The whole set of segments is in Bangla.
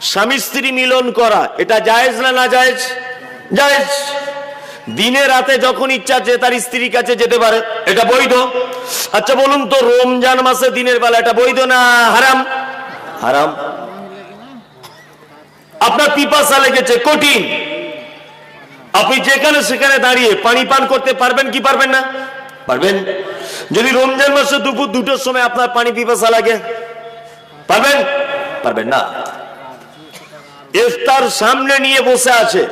স্বামী স্ত্রী মিলন করা, এটা জায়েজ না না জায়েজ? জায়েজ। দিনে রাতে যখন ইচ্ছা যে তার স্ত্রীর কাছে যেতে পারে, এটা বৈধ। আচ্ছা বলুন তো, রমজান মাসে দিনের বেলা এটা বৈধ না হারাম? হারাম। আপনার পিপাসা লেগেছে, কঠিন। আপনি যেখানে সেখানে দাঁড়িয়ে পানি পান করতে পারবেন কি পারবেন না? পারবেন। যদি রমজান মাসে দুপুর দুটোর সময় আপনার পানি পিপাসা লাগে, পারবেন? পারবেন না। ইফতার সামনে নিয়ে বসে আছে।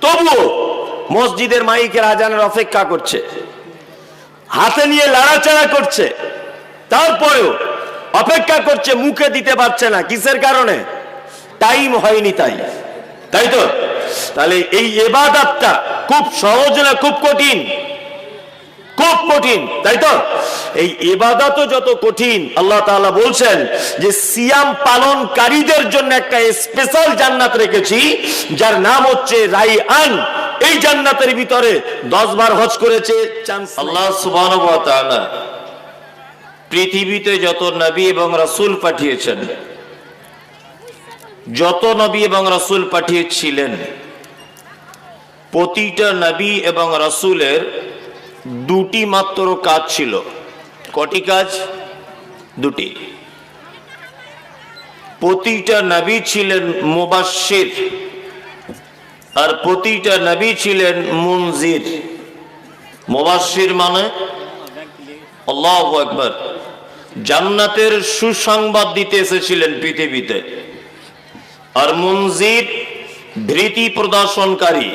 তবুও মসজিদের মাইকের আজানের অপেক্ষা করছে। হাতে নিয়ে লাড়াচাড়া করছে। তারপরেও অপেক্ষা করছে, মুখে দিতে পারছে না। কিসের কারণে? টাইম হয়নি তাই। তাই তো? তাহলে এই এবাদাতটা খুব সহজ না খুব কঠিন? খুব কঠিন, তাই তো? এই এবাদতও যত কঠিন, আল্লাহ তাআলা বলছেন যে সিয়াম পালনকারীদের জন্য একটা স্পেশাল জান্নাত রেখেছি, যার নাম হচ্ছে রাইআন। এই জান্নাতের ভিতরে দশ বার হজ করেছে পৃথিবীতে যত নবী এবং রাসূল পাঠিয়েছেন, যত নবী এবং রাসূল পাঠিয়েছিলেন, প্রতিটা নবী এবং রাসূলের দুটি মাত্র কাজ ছিল। কটি কাজ? দুটি। প্রতিটা নবী ছিলেন মুবাশশির আর প্রতিটা নবী ছিলেন মুনজির। মুবাশশির মানে? আল্লাহ একবার জান্নাতের সুসংবাদ দিতে এসেছিলেন পৃথিবীতে। আর মুনজির ভীতি প্রদর্শনকারী।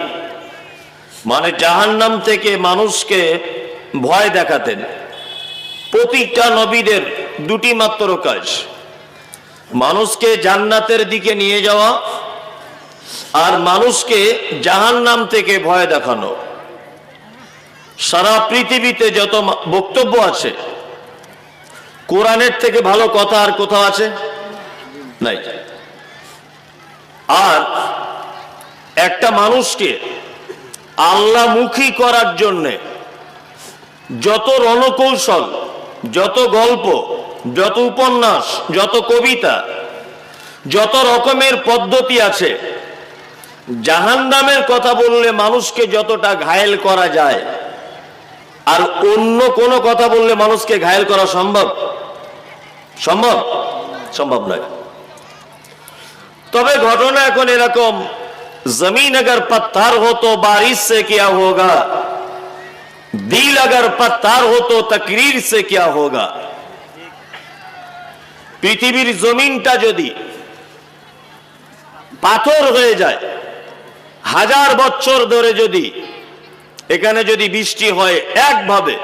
মানে জাহান্নাম থেকে মানুষকে ভয় দেখাতেন। প্রতিটা নবীদের দুটি মাত্র কাজ। মানুষকে জান্নাতের দিকে নিয়ে যাওয়া আর মানুষকে জাহান্নাম থেকে ভয় দেখানো। সারা পৃথিবীতে যত বক্তব্য আছে, কোরআনের থেকে ভালো কথা আর কোথাও আছে? নাই। আর একটা মানুষকে আল্লাহমুখী করার জন্যে যত রণকৌশল, যত গল্প, যত উপন্যাস, যত কবিতা, যত রকমের পদ্ধতি আছে, জাহান্নামের কথা বললে মানুষকে যতটা ঘায়েল করা যায়, আর অন্য কোনো কথা বললে মানুষকে ঘায়েল করা সম্ভব? সম্ভব? সম্ভব নয়। তবে ঘটনা এখন এরকম जमीन अगर पत्थर हो तो बारिश से क्या होगा दिल अगर पत्थर हो तो तकरीर से क्या होगा পৃথিবীর জমিনটা যদি পাথর হয়ে যায় হাজার বছর ধরে যদি এখানে যদি বৃষ্টি হয় একভাবে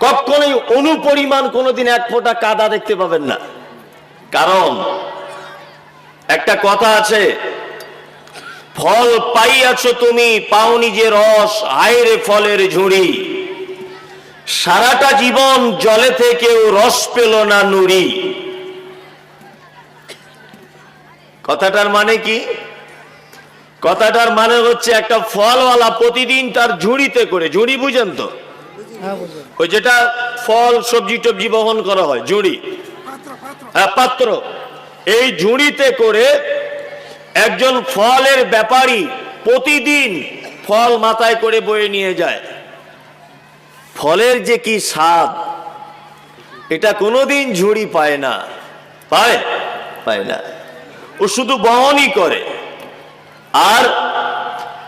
কখনোই অনুপরিমাণ কোনোদিন এক ফোঁটা কাদা দেখতে পাবেন না কারণ একটা কথা আছে ফল পাইয়াছ তুমি পাওনি যে রস আয়রে ফলের ঝুড়ি। সারাটা জীবন জলে থেকেও রস পেল না নুড়ি। কথাটার মানে কি? কথাটার মানে হচ্ছে একটা ফলওয়ালা প্রতিদিন তার ঝুড়িতে করে ঝুড়ি বুঝেন তো? ওই যেটা ফল সবজি টবজি বহন করা হয় ঝুড়ি। হ্যাঁ, পাত্র। এই ঝুড়িতে করে একজন ফলের ব্যাপারী প্রতিদিন ফল মাথায় করে বয়ে নিয়ে যায়। ফলের যে কি স্বাদ, এটা কোনোদিন ঝুড়ি পায় না। পায়? পায় না। ও শুধু বহনই করে। আর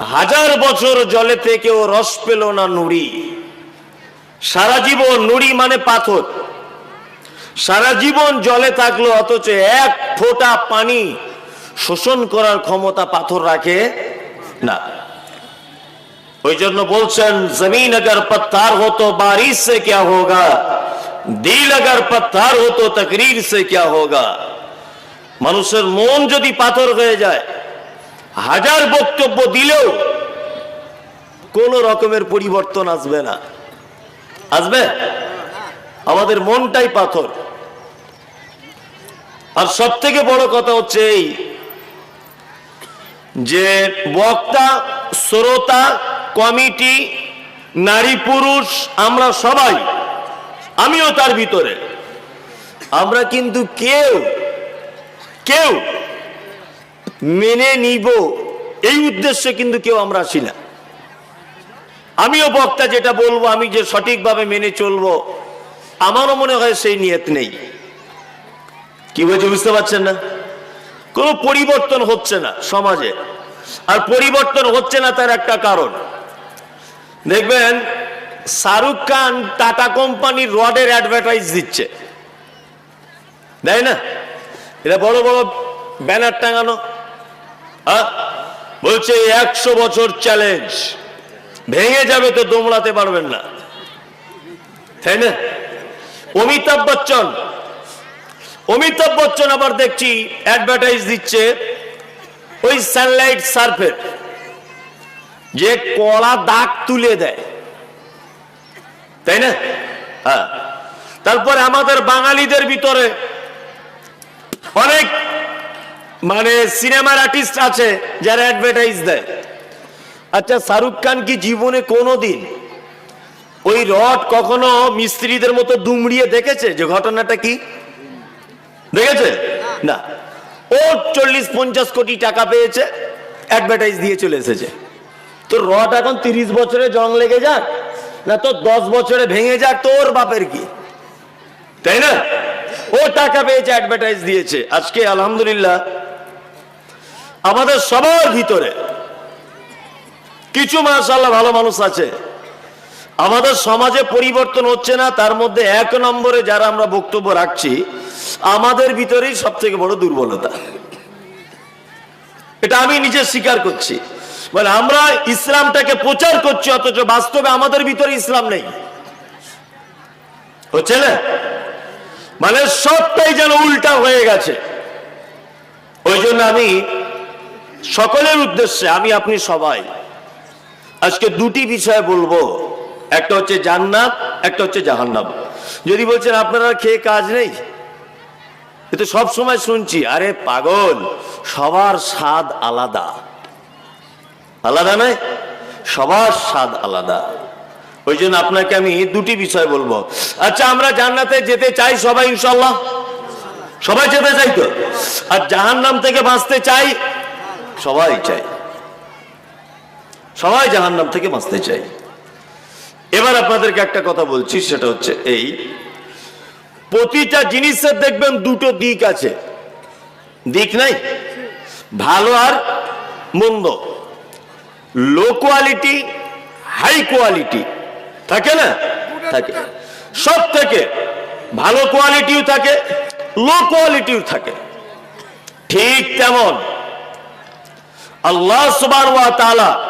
হাজার বছর জলে থেকে ও রস পেল না নুড়ি। সারা জীবন নুড়ি মানে পাথর। সারা জীবন জলে থাকল অথচ এক ফোঁটা পানি শোষণ করার ক্ষমতা পাথর রাখে না। ওই জন্য বলছেন, জমিন আগর পত্তার হতো বারিশ সে কে হোগা? দিল আগর পত্তার হতো, তকরির সে কে হোগা? মানুষের মন যদি পাথর হয়ে যায়, হাজার বক্তব্য দিলেও কোন রকমের পরিবর্তন আসবে না। আসবে? আমাদের মনটাই পাথর। আর সব থেকে বড় কথা হচ্ছে এই যে বক্তা, শ্রোতা, কমিটি, নারী, পুরুষ, আমরা সবাই, আমিও তার ভিতরে। আমরা কিন্তু কেউ কেউ মেনে নিব, এই উদ্দেশ্যে কিন্তু কেউ আমরা আসি না। আমিও বক্তা যেটা বলব, আমি যে সঠিকভাবে মেনে চলবো, আমারও মনে হয় সেই নিয়ত নেই। কি বলছে, বুঝতে পারছেন না? কোনো পরিবর্তন হচ্ছে না সমাজে। আর পরিবর্তন হচ্ছে না তার একটা কারণ। দেখবেন শাহরুখ খান টাটা কোম্পানির রডের অ্যাডভার্টাইজ দিচ্ছে। দেয় না? এটা বড় বড় ব্যানার টাঙানো? বলছে একশো বছর চ্যালেঞ্জ ভেঙে যাবে তো দোমড়াতে পারবেন না। তাই না? অমিতাভ বচ্চন অমিতাভ বচ্চন আবার দেখছি অ্যাডভার্টাইজ দিচ্ছে ওই সানলাইট সার্ফের যে কলা দাগ তুলে দেয়। তাই না? হ্যাঁ। তারপরে আমাদের বাঙালিদের ভিতরে অনেক মানে সিনেমার আর্টিস্ট আছে যারা অ্যাডভার্টাইজ দেয়। আচ্ছা শাহরুখ খান কি জীবনে কোনোদিন ওই রড কখনো মিস্ত্রিদের মতো দুমড়িয়ে দেখেছে? যে ঘটনাটা কি? দেখেছে? না। ও চল্লিশ পঞ্চাশ কোটি টাকা পেয়েছে অ্যাডভার্টাইজ দিয়ে চলে এসেছে। তো রড এখন তিরিশ বছরে জং লেগে যাক, না তো দশ বছরে ভেঙে যাক, তোর বাপের কি? তাই না? ও টাকা পেয়েছে অ্যাডভার্টাইজ দিয়েছে। আজকে আলহামদুলিল্লাহ আমাদের সবার ভিতরে কিছু মাশাল্লাহ ভালো মানুষ আছে। আমাদের সমাজে পরিবর্তন হচ্ছে না, তার মধ্যে এক নম্বরে যারা আমরা বক্তব্য রাখছি, আমাদের ভিতরেই সব থেকে বড় দুর্বলতা। এটা আমি নিজে স্বীকার করছি। মানে আমরা ইসলামটাকে প্রচার করছি, অথচ বাস্তবে আমাদের ভিতরে ইসলাম নেই। হচ্ছে না? মানে সবটাই যেন উল্টা হয়ে গেছে। ওই জন্য আমি সকলের উদ্দেশ্যে, আমি, আপনি সবাই, আজকে দুটি বিষয় বলব। একটা হচ্ছে জান্নাত, একটা হচ্ছে জাহান্নাম। যদি বলছেন, আপনারা খেয়ে কাজ নেই? এ তো সব সময় শুনছি, আরে পাগল, সবার স্বাদ আলাদা। আলাদা নয়, সবার স্বাদ আলাদা। ওই জন্য আপনাকে আমি দুটি বিষয় বলব। আচ্ছা আমরা জান্নাতে যেতে চাই সবাই ইনশাল্লাহ সবাই যেতে চাই তো? আর জাহান্নাম থেকে বাঁচতে চাই? সবাই চাই। সবাই জাহান্নাম থেকে বাঁচতে চাই। এবার আপনাদেরকে একটা কথা বলছি, সেটা হচ্ছে এই, প্রতিটা জিনিসের দেখবেন দুটো দিক আছে। দিক নাই? ভালো আর মন্দ। Low quality, high quality. থাকে না? থাকে। সব থেকে ভালো কোয়ালিটিও থাকে, লো কোয়ালিটিও থাকে। ঠিক তেমন। আল্লাহ সুবান ওয়া তাআলা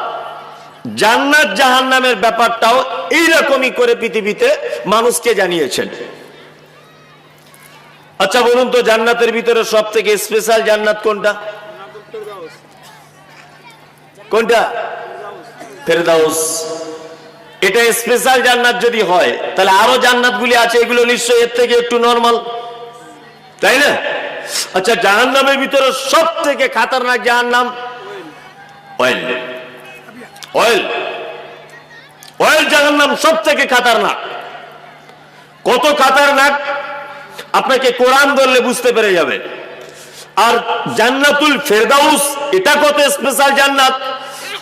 জান্নাত জাহান্নামের ব্যাপারটাও এইরকমই করে পৃথিবীতে মানুষকে জানিয়েছেন। আচ্ছা বলুন তো, জান্নাতের ভিতরে সব থেকে স্পেশাল জান্নাত কোনটা? কোনটা? ফেরদাউস। এটা স্পেশাল জান্নাত যদি হয়, তাহলে আরও জান্নাত গুলি আছে, এগুলো নিশ্চয়ই এর থেকে একটু নর্মাল তাই না? আচ্ছা জাহান্নামের ভিতরে সব থেকে খাতারনাক জাহান্নাম? অয়েল। অয়েল। অয়েল জাহান্নাম সব থেকে খাতারনাক। কত খাতারনাক? আপনাকে কোরআন ধরলে বুঝতে পেরে যাবে। আর জান্নাতুল ফেরদাউস, এটা কত স্পেশাল জান্নাত?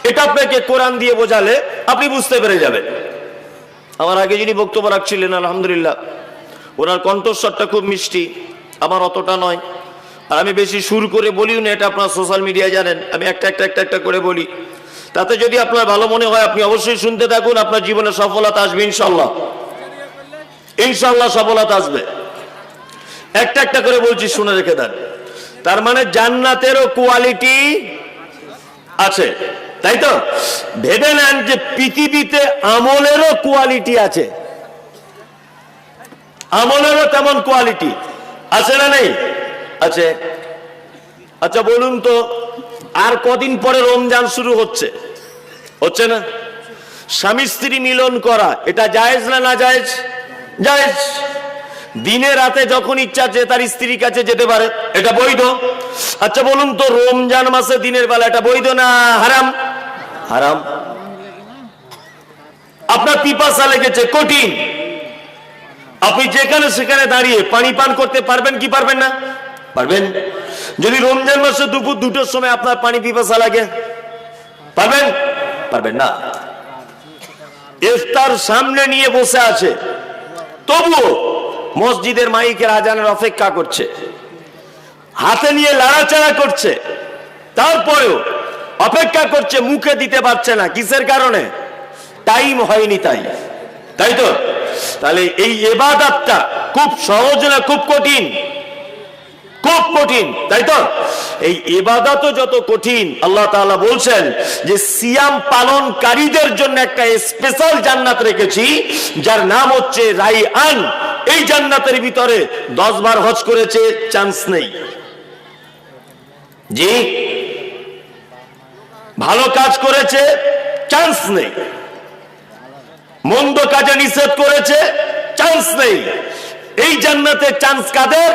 এটা আপনাকে কোরআন দিয়ে বোঝালে আপনি বুঝতে পেরে যাবেন। আমার আগে যিনি বক্তব্য রাখছিলেন, আলহামদুলিল্লাহ, ওনার কণ্ঠস্বরটা খুব মিষ্টি, আমার অতটা নয়। আর আমি বেশি সুর করে বলিও না, এটা আপনার সোশ্যাল মিডিয়ায় জানেন। আমি একটা একটা একটা একটা করে বলি। তাতে যদি আপনার ভালো মনে হয়, আপনি অবশ্যই শুনতে থাকুন, আপনার জীবনে সফলতা আসবে ইনশাল্লাহ ইনশাল্লাহ সফলতা আসবে। একটা একটা করে বলছি, শুনে রেখে দেন। তার মানে জান্নাতেরও কোয়ালিটি আছে, তাই তো? ভেবে নেন যে পৃথিবীতে আমলেরও কোয়ালিটি আছে। আমলেরও তেমন কোয়ালিটি আছে না নেই? আছে। আচ্ছা বলুন তো আর কদিন পরে রমজান শুরু হচ্ছে। হচ্ছে না? স্বামী স্ত্রী মিলন করা, এটা জায়েজ না না জায়েজ? জায়েজ। দিনে রাতে যখন ইচ্ছা যে তার স্ত্রীর কাছে যেতে পারে, এটা বৈধ। আচ্ছা বলুন তো, রমজান মাসে দিনের বেলা এটা বৈধ না হারাম? হারাম। আপনার পিপাসা লেগেছে, কঠিন। আপনি যেখানে সেখানে দাঁড়িয়ে পানি পান করতে পারবেন কি পারবেন না? পারবেন। যদি রমজান মাসে দুপুর দুটোর সময় আপনার পানি পিপাসা লাগে, পারবেন? পারবেন না। ইফতার সামনে নিয়ে বসে আছে। তবুও মসজিদের মাইকের আজানের অপেক্ষা করছে। হাতে নিয়ে লাড়াচাড়া করছে। তারপরেও অপেক্ষা করছে, মুখে দিতে পারছে না। কিসের কারণে? টাইম হয়নি তাই। তাই তো? তাহলে এই এবাদাতটা খুব সহজ না খুব কঠিন? খুব কঠিন, তাই তো? এই এবাদত যত কঠিন, আল্লাহ তাআলা বলছেন যে সিয়াম পালনকারীদের জন্য একটা স্পেশাল জান্নাত রেখেছি, যার নাম হচ্ছে রাই আন এই জান্নাতের ভিতরে দশ বার হজ করেছে চান্স নেই। জি? ভালো কাজ করেছে চান্স নেই। মন্দ কাজে নিষেধ করেছে চান্স নেই। এই জান্নাতে চান্স কাদের?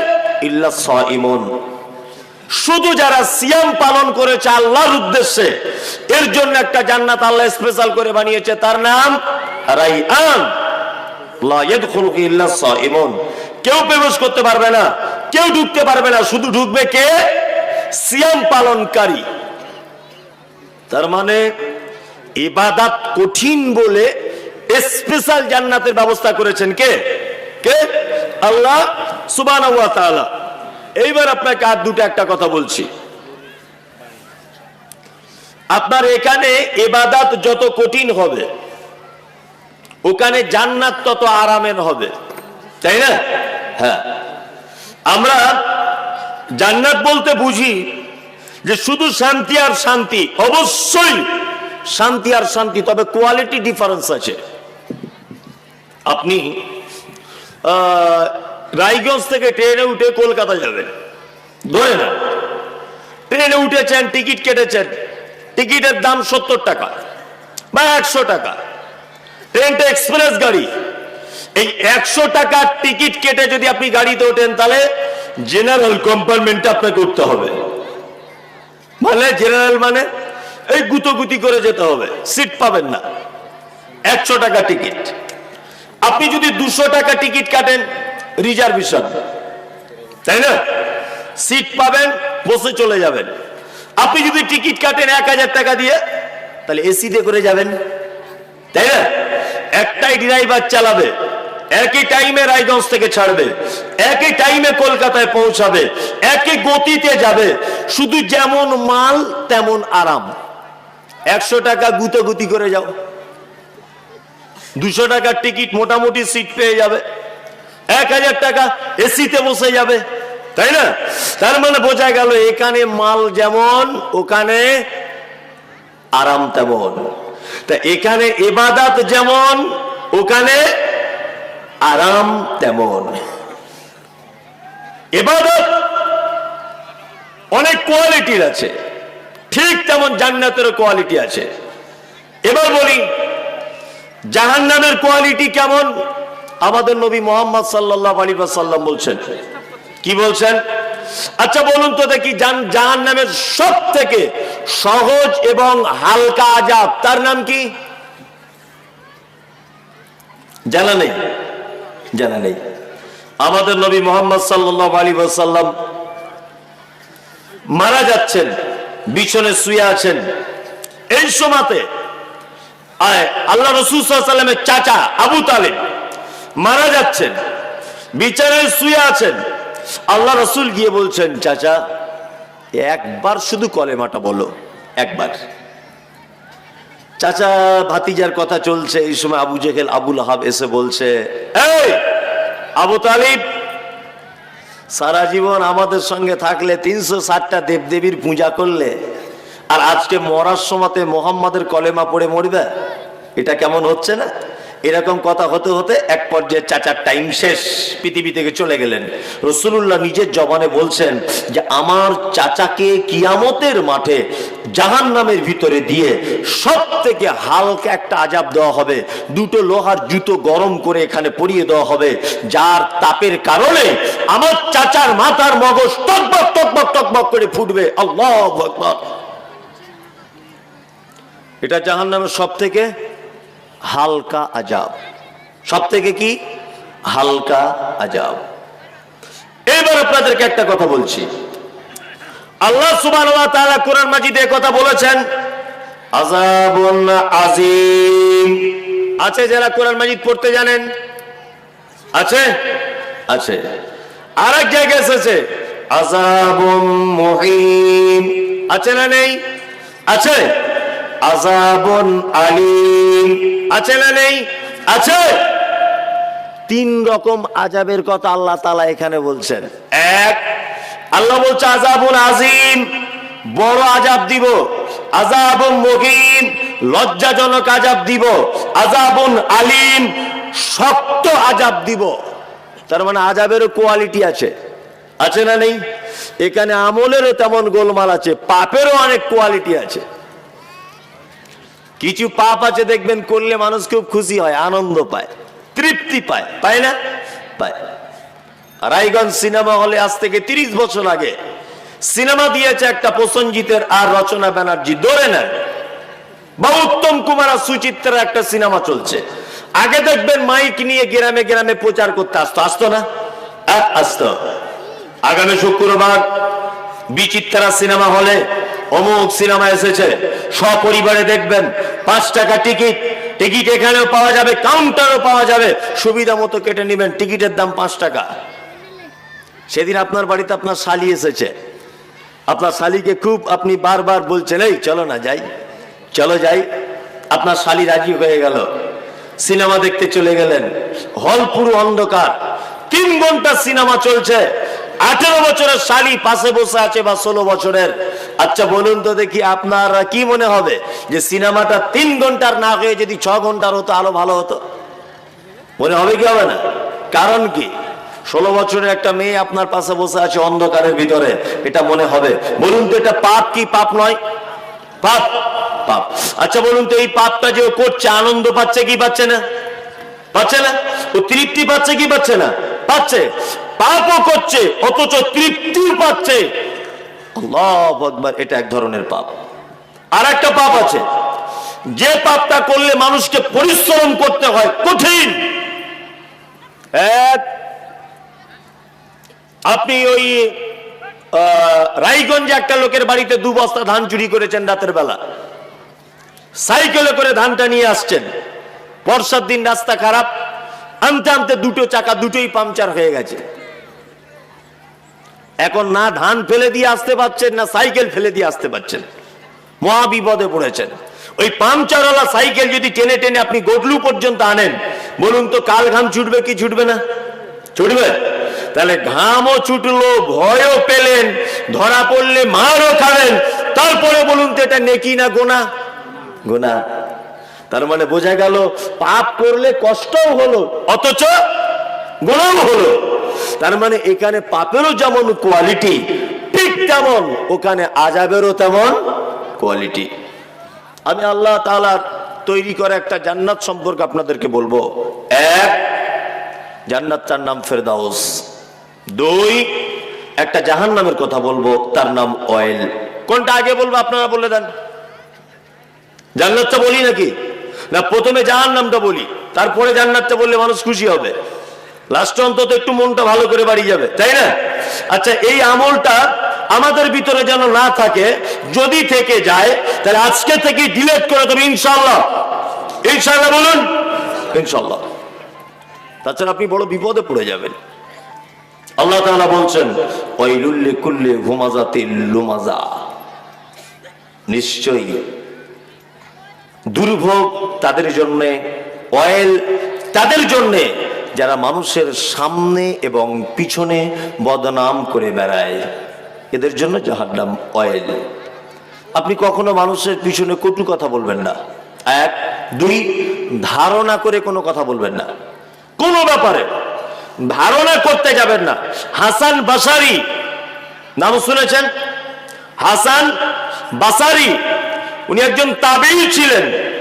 শুধু যারা সিয়াম পালন করেছে আল্লাহর উদ্দেশ্যে, এর জন্য একটা জান্নাত আল্লাহ স্পেশাল করে বানিয়েছে। তার নাম কেউ প্রবেশ করতে পারবে না, কেউ ঢুকতে পারবে না, শুধু ঢুকবে কে? সিয়াম পালনকারী। তার মানে ইবাদাত কঠিন বলে স্পেশাল জান্নাতের ব্যবস্থা করেছেন কে? কে? আল্লাহ এইবার আপনাকে আর দুটো একটা কথা বলছি। আপনার এখানে এবাদাত যত কঠিন হবে, ওখানে জান্নাত তত আরামের হবে। তাই না? হ্যাঁ। আমরা জান্নাত বলতে বুঝি যে শুধু শান্তি আর শান্তি, অবশ্যই শান্তি আর শান্তি, তবে কোয়ালিটি ডিফারেন্স আছে। আপনি রায়গঞ্জ থেকে ট্রেনে উঠে কলকাতা যাবেন। ধরে না ট্রেনে উঠেছেন, টিকিট কেটেছেন। টিকিটের দাম সত্তর টাকা বা একশো টাকা। ট্রেনটা এক্সপ্রেস গাড়ি। এই একশো টাকার টিকিট কেটে যদি আপনি গাড়িতে ওঠেন, তাহলে জেনারেল কম্পার্টমেন্টে আপনাকে উঠতে হবে। মানে জেনারেল মানে এই গুতোগুতি করে যেতে হবে, সিট পাবেন না। একশো টাকা টিকিট। আপনি যদি দুশো টাকা টিকিট কাটেন রিজার্ভেশন। তাই না? সিট পাবেন, বসে চলে যাবেন। আপনি যদি টিকিট কাটেন এক হাজার টাকা দিয়ে, তাহলে এসিতে করে যাবেন। তাই না? একটাই ড্রাইভার চালাবে, একই টাইমে রায়গঞ্জ থেকে ছাড়বে, একই টাইমে কলকাতায় পৌঁছাবে, একই গতিতে যাবে। শুধু যেমন মাল, তেমন আরাম। একশো টাকা গুতোগুতি করে যাও। দুশো টাকার টিকিট মোটামুটি সিট পেয়ে যাবে। এক হাজার টাকা এসিতে বসে যাবে, তাই না? তার মানে বোঝা গেল এখানে মাল যেমন, ওখানে আরাম তেমন। তা এখানে এবাদাত যেমন, ওখানে আরাম তেমন। এবাদত অনেক কোয়ালিটির আছে, ঠিক তেমন জান্নাতেরও কোয়ালিটি আছে। এবার বলি, জাহান্নামের কোয়ালিটি কেমন? আমাদের নবী মোহাম্মদ সাল্লাহ আলী সাল্লাম বলছেন। কি বলছেন? আচ্ছা বলুন তো দেখি, জান জাহান নামের সব থেকে সহজ এবং হালকা আজাব, তার নাম কি? জানা নেই জানা নেই। আমাদের নবী মোহাম্মদ সাল্লাহ আলী সাল্লাম মারা যাচ্ছেন বিছনে শুয়ে আছেন। এই সময়তে আল্লাহ রসুল চাচা আবু তালেব মারা যাচ্ছেন বিছানায় শুয়ে আছেন। আল্লাহ রসুল গিয়ে বলছেন, চাচা, একবার শুধু কলেমাটা বলো, একবার। চাচা, ভাতিজার কথা চলছে, এই সময় আবু জেহেল, আবুল হাব এসে বলছে আবু তালিব, সারা জীবন আমাদের সঙ্গে থাকলে তিনশো ষাটটা দেবদেবীর পূজা করলে, আর আজকে মরার সময়তে মোহাম্মদের কলেমা পড়ে মরবে, এটা কেমন হচ্ছে না? এরকম কথা হতে হতে এক পর্যায়ে চাচার টাইম শেষ, পৃথিবী থেকে চলে গেলেন। রসুল্লাহ নিজের জবানে বলছেন যে, আমার চাচাকে কিয়ামতের মাঠে জাহান নামের ভিতরে দিয়ে সব থেকে হালকা একটা আজাব দেওয়া হবে। দুটো লোহার জুতো গরম করে এখানে পরিয়ে দেওয়া হবে, যার তাপের কারণে আমার চাচার মাথার মগজ টকবক টকবক টকবক করে ফুটবে। আল্লাহ এটা জাহান নামের সব থেকে হালকা আজাব। সব থেকে কি? হালকা আজাব। এবার আপনাদেরকে একটা কথা বলছি। আল্লাহ তাআলা কোরআন মাজিদে কথা বলেছেন, আযাবুন আজিম আছে যারা কোরআন মাজিদ পড়তে জানেন? আছে? আছে। আর এক জায়গায় এসেছে মুহিম। আছে না নেই? আছে। আযাবুন আলিম। আছে না নেই? আছে। তিন রকম আজাবের কথা আল্লাহ তালা এখানে বলছেন। এক আল্লাহ বলছে আজাবুন আজিম বড় আজাব দিব। আজাবুন মহিম লজ্জাজনক আজাব দিব। আজাবুন আলিম। শক্ত আজাব দিব। তার মানে আজাবেরও কোয়ালিটি আছে। আছে না নেই? এখানে আমলেরও তেমন গোলমাল আছে। পাপেরও অনেক কোয়ালিটি আছে। কিছু পাপ আছে, দেখবেন করলে মানুষ খুব খুশি হয়, আনন্দ পায়, তৃপ্তি পায় পায় না? পায়। রায়গঞ্জ সিনেমা হলে আজ থেকে তিরিশ বছর আগে সিনেমা দিয়েছে একটা প্রসঞ্জিতের আর রচনা ব্যানার্জি, ধরে নেন। বা উত্তম কুমার আর সুচিত্রার একটা সিনেমা চলছে। আগে দেখবেন মাইক নিয়ে গ্রামে গ্রামে প্রচার করতে আসতো আসতো না? আসতো। আগামী শুক্রবার বিচিত্রা সিনেমা হলে অমুক সিনেমা এসেছে। সপরিবারে দেখবেন, পাঁচ টাকা টিকিট। টিকিট এখানেও পাওয়া যাবে, কাউন্টারও পাওয়া যাবে। সুবিধা মতো কেটে নেবেন, টিকিটের দাম পাঁচ টাকা। সেদিন আপনার বাড়িতে আপনার শালি এসেছে। আপনার শালিকে খুব আপনি বারবার বলছেন, এই, চলো না, যাই। চলো, যাই। আপনার শালি রাজি হয়ে গেল। সিনেমা দেখতে চলে গেলেন। হল পুরো অন্ধকার। তিন ঘণ্টা সিনেমা চলছে। আঠেরো বছরের শালি পাশে বসে আছে বা ষোলো বছরের। আচ্ছা বলুন তো দেখি আপনার কি মনে হবে যে সিনেমাটা তিন ঘণ্টার না হয়ে যদি ছ ঘণ্টার হতো আরও ভালো হতো? মনে হবে কি হবে না? কারণ কি? ষোলো বছরের একটা মেয়ে আপনার পাশে বসে আছে অন্ধকারের ভিতরে। এটা মনে হবে। বলুন তো, এটা পাপ কি পাপ নয়? পাপ পাপ। আচ্ছা বলুন তো, এই পাপটা যে করছে, আনন্দ পাচ্ছে কি পাচ্ছে না? পাচ্ছে না? ও তৃপ্তি পাচ্ছে কি পাচ্ছে না? পাচ্ছে। পাপও করছে, অথচ তৃপ্তিও পাচ্ছে। এটা এক ধরনের পাপ। আর একটা পাপ আছে, যে পাপটা করলে মানুষকে পরিশ্রম করতে হয় কঠিন। আপনি ওই রায়গঞ্জে একটা লোকের বাড়িতে দু বস্তা ধান চুরি করেছেন রাতের বেলা। সাইকেলে করে ধানটা নিয়ে আসছেন। বর্ষার দিন রাস্তা খারাপ, আনতে আনতে দুটো চাকা, দুটোই পাংচার হয়ে গেছে। এখন না ধান ফেলে দিয়ে আসতে পারছেন, না সাইকেল ফেলে দিয়ে আসতে পারছেন। মহা বিপদে পড়েছেন। ওই পাংচারওয়ালা সাইকেল যদি টেনে টেনে আপনি গোডলু পর্যন্ত আনেন, বলুন তো কাল ঘাম ছুটবে কি ছুটবে না? ছুটবে? তাহলে ঘামও ছুটলো, ভয়ও পেলেন, ধরা পড়লে মারও খাবেন, তারপরে বলুন তো এটা নেকি না গোনা? গোনা। তার মানে বোঝা গেল, পাপ করলে কষ্টও হলো, অথচ গোনাও হলো। তার মানে এখানে পাপেরও যেমন কোয়ালিটি ঠিক তেমন, ওখানে আজাবেরও তেমন কোয়ালিটি আমি আল্লাহ তাআলার তৈরি করা একটা জান্নাত সম্পর্কে আপনাদেরকে বলব। এক, জান্নাতটার নাম ফেরদাউস। দুই, একটা জাহান নামের কথা বলব, তার নাম অয়েল কোনটা আগে বলব, আপনারা বলে দেন। জান্নাতটা বলি নাকি? না, প্রথমে জাহান নামটা বলি, তারপরে জান্নাতটা বললে মানুষ খুশি হবে। লাস্ট অন্তত একটু মনটা ভালো করে বাড়ি যাবে, তাই না? আচ্ছা এই আমলটা আমাদের ভিতরে যেন না থাকে, যদি থেকে যায়, তাহলে আজকে থেকে ডিলেট করে দেবে ইনশাল্লাহ ইনশাল্লাহ বলুন। ইনশাল্লাহ তাছাড়া আপনি বড় বিপদে পড়ে যাবেন। আল্লাহ তাআলা বলছেন ওয়াইলুল্লি কুল্লি হুমাজাতিল লুমাজা। নিশ্চয়ই দুর্ভোগ তাদের জন্য অয়েল তাদের জন্য যারা মানুষের সামনে এবং পিছনে বদনাম করে বেড়ায়, এদের জন্য জাহান্নাম অয়েল আপনি কখনো মানুষের পিছনে কটু কথা বলবেন না। এক, দুই, ধারণা করে কোনো কথা বলবেন না। কোনো ব্যাপারে ধারণা করতে যাবেন না। হাসান বাসারি, নাম শুনেছেন? হাসান বাসারি, উনি একজন তাবেই ছিলেন।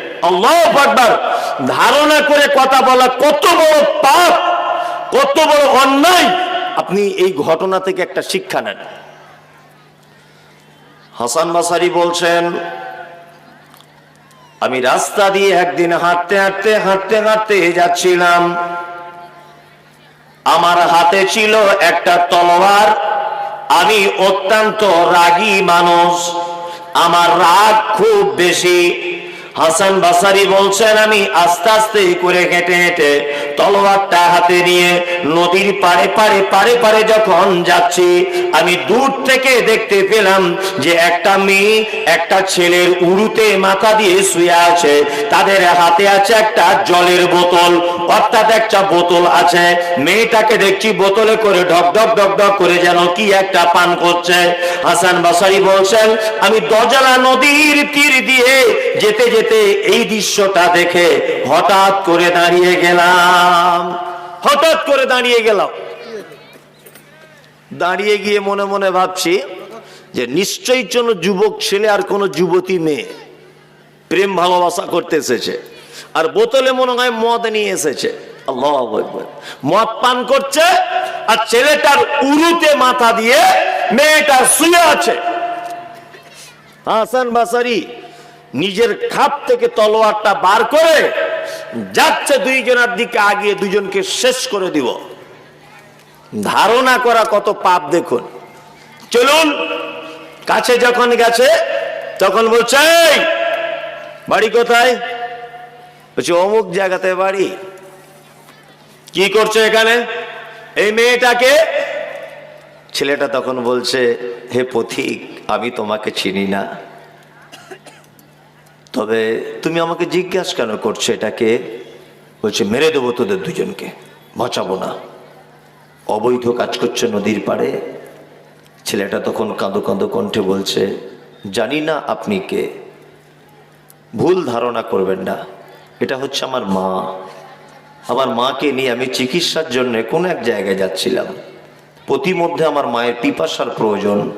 ধারণা করে কথা বলা কত বড় পাপ, কত বড় অন্যায়। আপনি এই ঘটনা থেকে একটা শিক্ষা নেন। হাসান বাসারি বলছেন, আমি রাস্তা দিয়ে একদিন হাঁটতে হাঁটতে হাঁটতে হাঁটতে যাচ্ছিলাম। আমার হাতে ছিল একটা তলোয়ার। আমি অত্যন্ত রাগী মানুষ। আমার রাগ খুব বেশি। হাসান বাসারি বলছেন, আমি আস্তে আস্তে করে হেঁটে হেঁটে তলোয়ারটা হাতে নিয়ে নদীর পাড়ে পাড়ে পাড়ে পাড়ে যখন যাচ্ছি, আমি দূর থেকে দেখতে পেলাম যে একটা মেয়ে একটা ছেলের উড়ুতে মাথা দিয়ে শুয়ে আছে। তাদের হাতে আছে একটা জলের বোতল, অর্থাৎ একটা বোতল আছে। মেয়েটাকে দেখছি বোতলে করে ঢক ঢক ঢক ঢক করে যেন কি একটা পান করছে। হাসান বাসারি বলছেন, আমি দজালা নদীর তীর দিয়ে যেতে যেতে এই দৃশ্যটা দেখে হঠাৎ করে দাঁড়িয়ে গেলাম। হঠাৎ করে দাঁড়িয়ে গেলাম। দাঁড়িয়ে গিয়ে মনে মনে ভাবছি যে নিশ্চয়ই কোন যুবক ছেলে আর কোন যুবতী মেয়ে প্রেম ভালোবাসা করতে এসেছে। আর বোতলে মনে হয় মদ নিয়ে এসেছে। মদ পান করছে আর ছেলেটার উরুতে মাথা দিয়ে মেয়েটা শুয়ে আছে। হাসান বাসারি নিজের খাপ থেকে তলোয়ারটা বার করে যাচ্ছে দুইজনের দিকে আগিয়ে দুজনকে শেষ করে দিব। ধারণা করা কত পাপ দেখুন। চলুন, কাছে যখন গেছে, তখন বলছে বাড়ি কোথায়? বলছে, অমুক জায়গাতে বাড়ি। কি করছে এখানে? এই মেয়েটাকে? ছেলেটা তখন বলছে, হে পথিক, আমি তোমাকে চিনি না। তবে তুমি আমাকে জিজ্ঞাসা কেন করছ এটাকে? বলছে, মেরে দেবো তোদের দুজনকে, বাঁচাবো না। অবৈধ কাজ করছে নদীর পাড়ে। ছেলেটা তখন কাঁদো কাঁদো কণ্ঠে বলছে, জানি না আপনি কে। ভুল ধারণা করবেন না, এটা হচ্ছে আমার মা। আমার মাকে নিয়ে আমি চিকিৎসার জন্য কোন এক জায়গায় যাচ্ছিলাম। প্রতিমধ্যে আমার মায়ের পিপাসার প্রয়োজন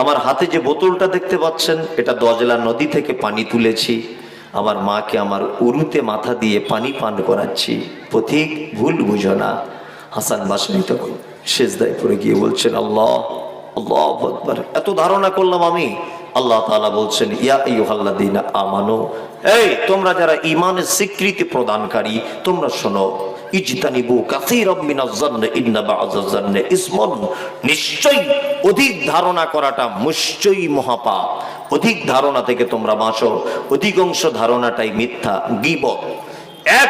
আমার হাতে যে বোতলটা দেখতে পাচ্ছেন, এটা দজলা নদী থেকে পানি তুলেছি। আমার মাকে আমার উরুতে মাথা দিয়ে পানি পান করাচ্ছি। পথিক ভুল বুঝো না। হাসান বাসনি তখন শেষদায় পরে গিয়ে বলছেন, আল্লাহ আল্লাহ এত ধারণা করলাম আমি আল্লাহ তাআলা বলছেন, ইয়া আমানু, এই তোমরা যারা ঈমানের স্বীকৃতি প্রদানকারী, তোমরা শোনো অধিক ধারণা করাটা মহাপাপ। অধিক ধারণা থেকে তোমরা অধিকাংশ ধারণাটাই মিথ্যা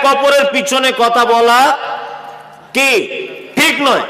অপরের পিছনে কথা বলা কি? ঠিক নয়।